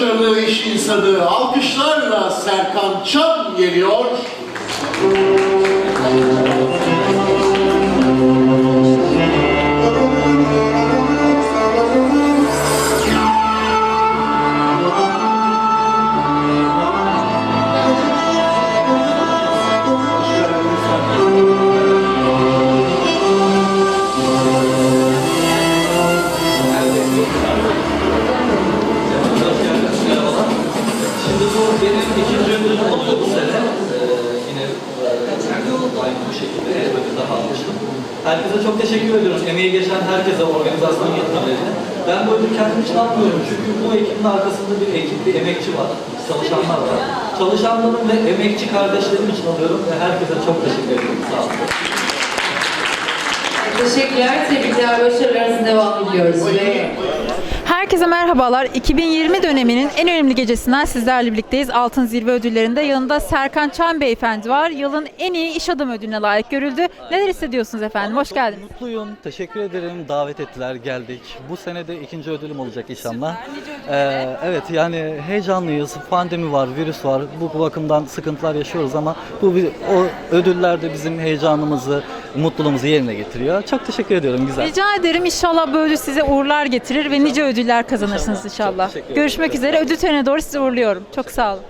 başarılı iş insanı alkışlarla Serkan Çam geliyor. E, aynı bu şekilde ödül daha almıştım. Herkese çok teşekkür ediyoruz. Emeği geçen herkese, organizasyon yetkililerine. Ben bu ödülü kendim için almıyorum. Çünkü bu ekibin arkasında bir ekip, bir emekçi var. Çalışanlar var. Çalışanlarım ve emekçi kardeşlerim için alıyorum ve herkese çok teşekkür ediyorum. Sağ olun. Teşekkürler, tebrikler, başarılarınızın devamını diliyoruz. Ve Herkese merhabalar. 2020 döneminin en önemli gecesinden sizlerle birlikteyiz. Altın Zirve Ödülleri'nde yanında Serkan Çan Beyefendi var. Yılın en iyi iş adamı ödülüne layık görüldü. Neler hissediyorsunuz efendim? Hoş geldiniz. Mutluyum. Teşekkür ederim. Davet ettiler. Geldik. Bu sene de ikinci ödülüm olacak inşallah. Ee, evet yani heyecanlıyız. Pandemi var, virüs var. Bu, bakımdan sıkıntılar yaşıyoruz ama bu o ödüller de bizim heyecanımızı, mutluluğumuzu yerine getiriyor. Çok teşekkür ediyorum. Güzel. Rica ederim inşallah ödül size uğurlar getirir ve nice ödüller kazanırsınız İnşallah. inşallah. Görüşmek üzere. Ödül törenine doğru sizi uğurluyorum. Çok sağ olun.